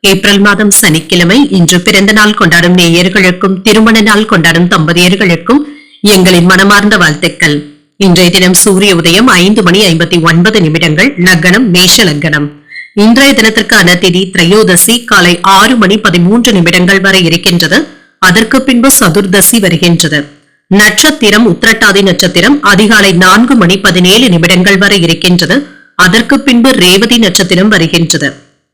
April மாதம் சனிக்கிழமை இன்று பிறந்த நாள் கொண்டாடும் நேயர்களுக்கும் திருமண நாள் கொண்டாடும் தம்பதியர்களுக்கும் எங்களின் மனமார்ந்த வாழ்த்துக்கள். இன்றைய தினம் சூரிய உதயம் ஐந்து மணி ஐம்பத்தி ஒன்பது நிமிடங்கள் லக்னம் மேஷ லக்னம். இன்றைய தினத்திற்கான திதி திரையோதசி காலை ஆறு மணி பதிமூன்று நிமிடங்கள் வரை இருக்கின்றது. அதற்கு பின்பு சதுர்தசி வருகின்றது. நட்சத்திரம் உத்திரட்டாதி நட்சத்திரம் அதிகாலை நான்கு மணி பதினேழு நிமிடங்கள் வரை இருக்கின்றது. அதற்கு பின்பு ரேவதி நட்சத்திரம் வருகின்றது.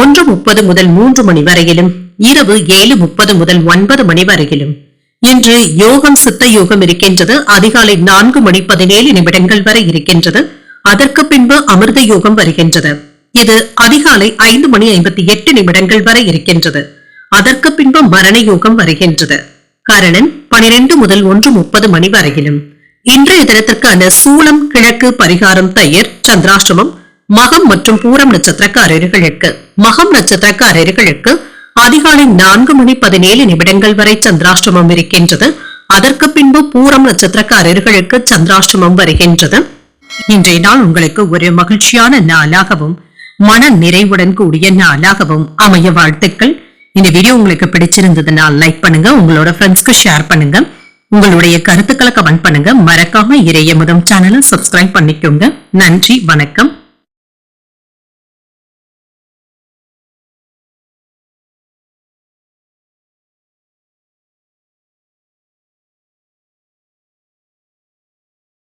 ஒன்று முப்பது முதல் மூன்று மணி வரையிலும் இரவு ஏழு முப்பது முதல் ஒன்பது மணி வரையிலும். இன்று யோகம் சித்த யோகம் இருக்கின்றது. அதிகாலை நான்கு மணி பதினேழு நிமிடங்கள் வரை இருக்கின்றது. அதற்கு பின்பு அமிர்த யோகம் வருகின்றது. இது அதிகாலை ஐந்து மணி ஐம்பத்தி எட்டு நிமிடங்கள் வரை இருக்கின்றது. அதற்கு பின்பு மரண யோகம் வருகின்றது. கரணன் பனிரெண்டு முதல் ஒன்று முப்பது மணி வரையிலும். இன்றைய தினத்திற்கான சூளம் கிழக்கு பரிகாரம் தயிர் சந்திராசிரமம் மகம் மற்றும் பூரம் நட்சத்திரக்காரர்களுக்கு மகம் நட்சத்திரக்காரர்களுக்கு அதிகாலை நான்கு மணி பதினேழு நிமிடங்கள் வரை சந்திராஷ்டமம் இருக்கின்றது. அதற்கு பின்பு பூரம் நட்சத்திரக்காரர்களுக்கு சந்திராஷ்டமம் வருகின்றது. இன்றைய நாள் உங்களுக்கு ஒரு மகிழ்ச்சியான நாளாகவும் மன நிறைவுடன் கூடிய நாளாகவும் அமைய வாழ்த்துக்கள். இந்த வீடியோ உங்களுக்கு பிடிச்சிருந்ததுன்னா லைக் பண்ணுங்க உங்களோட ஃப்ரெண்ட்ஸ்க்கு ஷேர் பண்ணுங்க. உங்களுடைய கருத்துக்களை கமெண்ட் பண்ணுங்க. மறக்காம இறைய முதம் சேனலை சப்ஸ்கிரைப் பண்ணிக்கோங்க. நன்றி வணக்கம்.